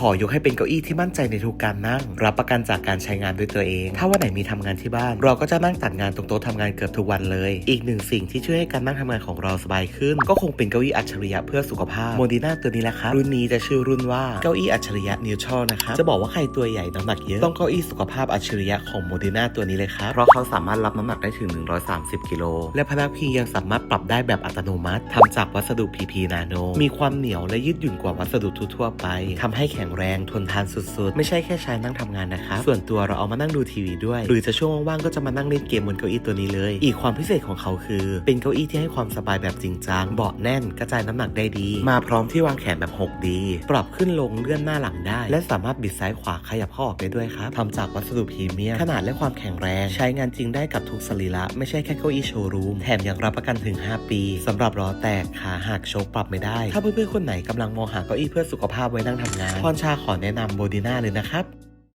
ขอยกให้เป็นเก้าอี้ที่มั่นใจในทุกการนั่ง รับประกันจากการใช้งานด้วยตัวเอง ถ้าวันไหนมีทำงานที่บ้าน เราก็จะนั่งตัดงานตรงโต๊ะทำงานเกือบทุกวันเลย อีกหนึ่งสิ่งที่ช่วยให้การนั่งทำงานของเราสบายขึ้น ก็คงเป็นเก้าอี้อัจฉริยะเพื่อสุขภาพโมดีนาตัวนี้แหละครับรุ่นนี้จะชื่อรุ่นว่าเก้าอี้อัจฉริยะนิวทรัลนะครับจะบอกว่าใครตัวใหญ่น้ำหนักเยอะต้องเก้าอี้สุขภาพอัจฉริยะของโมดีนาตัวนี้เลยครับเพราะเขาสามารถรับน้ำหนักได้ถึง 130กิโลและพนักพิงยังสามารถปรับได้แบบอัตโนมัติทำจากวัสดุ PP Nano มีความเหนียวและยืดหยุ่นกว่าวัสดุทั่วไปทำให้แข็งแรงทนทานสุดๆ ไม่ใช่แค่ใช้นั่งทำงานนะครับส่วนตัวเราเอามานั่งดูทีวีด้วย หรือจะช่วงว่างๆก็จะมานั่งเล่นเกมบนเก้าอี้ตัวนี้เลย อีกความพิเศษของเขาคือ เป็นเก้าอี้ที่ให้ความสบายแบบจริงจังเบาะแน่นกระจายน้ำหนักได้ดี มาพร้อมที่วางแขนแบบ 6D ปรับขึ้นลงเลื่อนหน้าหลังได้ และสามารถบิดซ้ายขวาขยับข้าออกได้ด้วยครับทำจากวัสดุพรีเมียมขนาดและความแข็งแรง ใช้งานจริงได้กับทุกสรีระไม่ใช่แค่เก้าอี้โชว์รูมแถมยังรับประกันถึง 5 ปีสำหรับล้อแตกขาหักโชคปรับไม่ได้ ถ้าเพื่อนๆคนไหนกำลังมองหาเก้าอี้เพื่อสุขภาพไว้นั่งทำงานพรชาขอแนะนำโบดีน่าเลยนะครับ